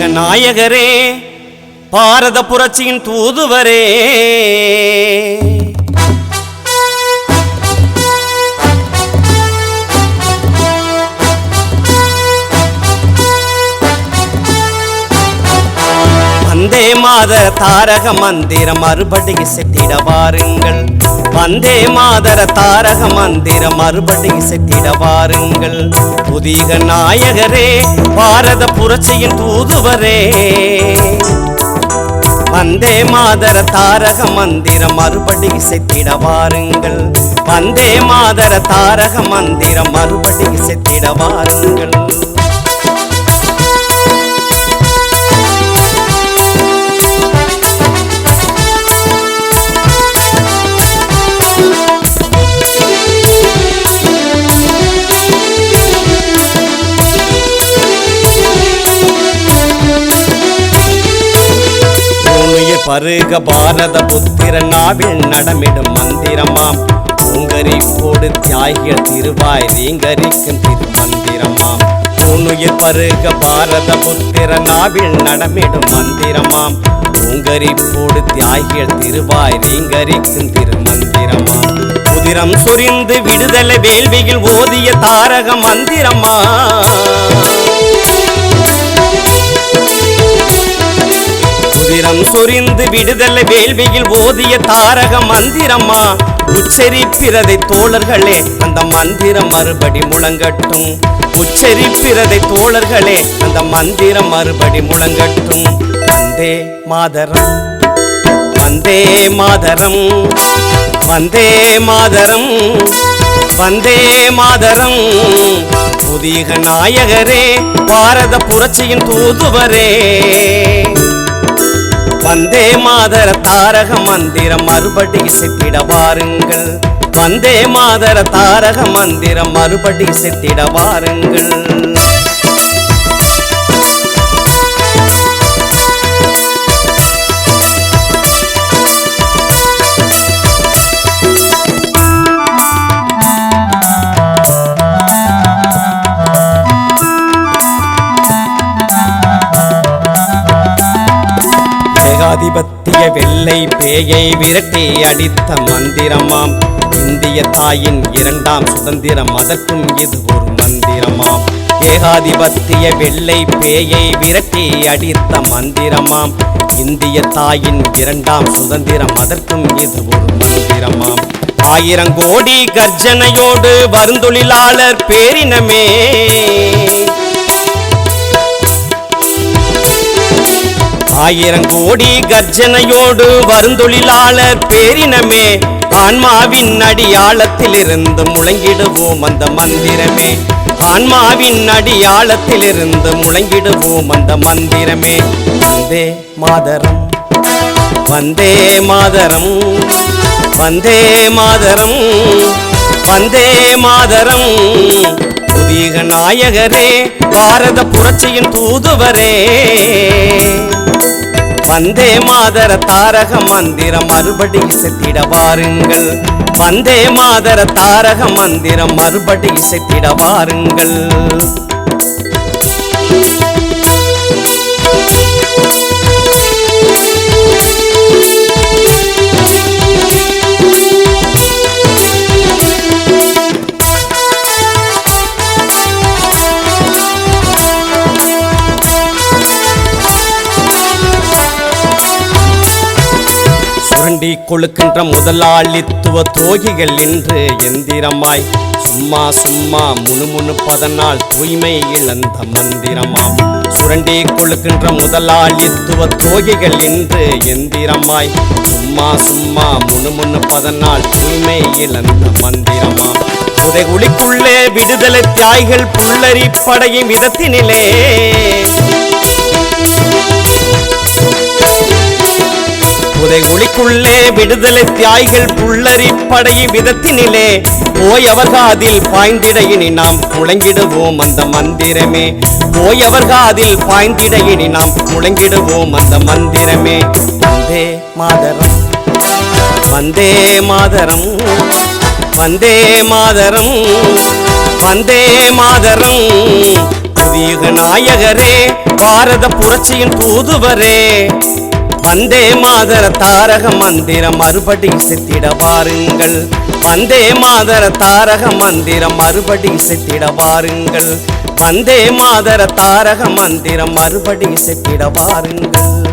புதிக நாயகரே பாரத புரட்சியின் தூதுவரே. வந்தே மாதர தாரக மந்திரம் மறுபடி செத்திட வாருங்கள். வந்தே மாதர தாரக மந்திரம் மறுபடி செத்திட வாருங்கள். புதிய நாயகரே பாரத புரட்சியின் தூதுவரே. வந்தே மாதர தாரக மந்திரம் மறுபடி செத்திட வாருங்கள். வந்தே மாதர தாரக மந்திரம் மறுபடி செத்திட வாருங்கள். பருக பாரத புத்திர நாவில் நடமிடும் மந்திரமாம். பூங்கரிப்போடு தியாகிகள் திருவாய் ரீங்கரிக்கும் திருமந்திரமாம். பூனுயிர் பருக பாரத புத்திர நாவில் நடமிடும் மந்திரமாம். பூங்கரிப்போடு தியாகிகள் திருவாய் ரீங்கரிக்கும் திருமந்திரமாம். குதிரம் சொரிந்து விடுதலை வேள்வியில் ஓதிய தாரக மந்திரமா சொரிந்து விடுதலை வேள்வியில் ஓதிய தாரக மந்திரமா உச்சரிப்பிறதை தோழர்களே அந்த மந்திரம் மறுபடி முழங்கட்டும். உச்சரிப்பிறதை தோழர்களே அந்த மந்திரம் மறுபடி முழங்கட்டும். வந்தே மாதரம் வந்தே மாதரம் வந்தே மாதரம் வந்தே மாதரம். புதிய நாயகரே பாரத புரட்சியின் தூதுவரே. வந்தே மாதர தாரக மந்திரம் மறுபடி செத்திட வாருங்கள். வந்தே மாதர தாரக மந்திரம் மறுபடி செத்திட வாருங்கள். ஏகாதிபத்திய வெள்ளை பேயை விரட்டி அடித்த மந்திரமாம். இந்திய தாயின் இரண்டாம் சுதந்திரம் அதற்கும் இது ஒரு மந்திரமாம். ஏகாதிபத்திய வெள்ளை பேயை விரட்டி அடித்த மந்திரமாம். இந்திய தாயின் இரண்டாம் சுதந்திரம் அதற்கும் இது ஒரு மந்திரமாம். ஆயிரம் கோடி கர்ஜனையோடு வருந்தொழிலாளர் பேரினமே. ஆயிரம் கோடி கர்ஜனையோடு வருந்தொழிலாளர் பேரினமே ஆன்மாவின் அடியாளத்திலிருந்து முழங்கிடுவோம் அந்த மந்திரமே. ஆன்மாவின் அடியாளத்திலிருந்து முழங்கிடுவோம் அந்த மந்திரமே. வந்தே மாதரம் வந்தே மாதரம் வந்தே மாதரம் வந்தே மாதரம். புதிய நாயகரே பாரத புரட்சியின் தூதுவரே. வந்தே மாதர தாரக மந்திரம் மறுபடி இசைத்திட வாருங்கள். வந்தே மாதர தாரக மந்திரம் மறுபடி இசைத்திட வாருங்கள். சுரண்டி கொழுக்கின்ற முதலாளித்துவ தோகிகள் என்று எந்திரமாய். சும்மா சும்மா முணுமுணு பதனால் தூய்மை இழந்த மந்திரமாம். சுரண்டி கொழுக்கின்ற முதலாளித்துவ தோகிகள் என்று எந்திரமாய். சும்மா சும்மா முணுமுணு பதனால் தூய்மை இழந்த மந்திரமாம். புதைகுழிக்குள்ளே விடுதலை தியாய்கள் புல்லரி படையும் விதத்தினிலே. புதைகுழிக்குள்ளே விடுதலை தியாய்கள் புல்லரி படையை விதத்தினிலே போயவர் காதில் பாய்ந்திட நாம் முழங்கிடுவோம் அந்த மந்திரமே. போயவர் காதில் பாய்ந்திட நாம் முழங்கிடுவோம் அந்த மந்திரமே. வந்தே மாதரம். வந்தே மாதரம். வந்தே மாதரம். வந்தே மாதரம். புதியுக நாயகரே பாரத புரட்சியின் தூதுவரே. வந்தே மாதர தாரக மந்திரம் மறுபடி செத்திட பாருங்கள் வந்தே மாதர தாரக மந்திரம் மறுபடி செத்திட பாருங்கள் வந்தே மாதர தாரக மந்திரம் மறுபடி செத்திட பாருங்கள்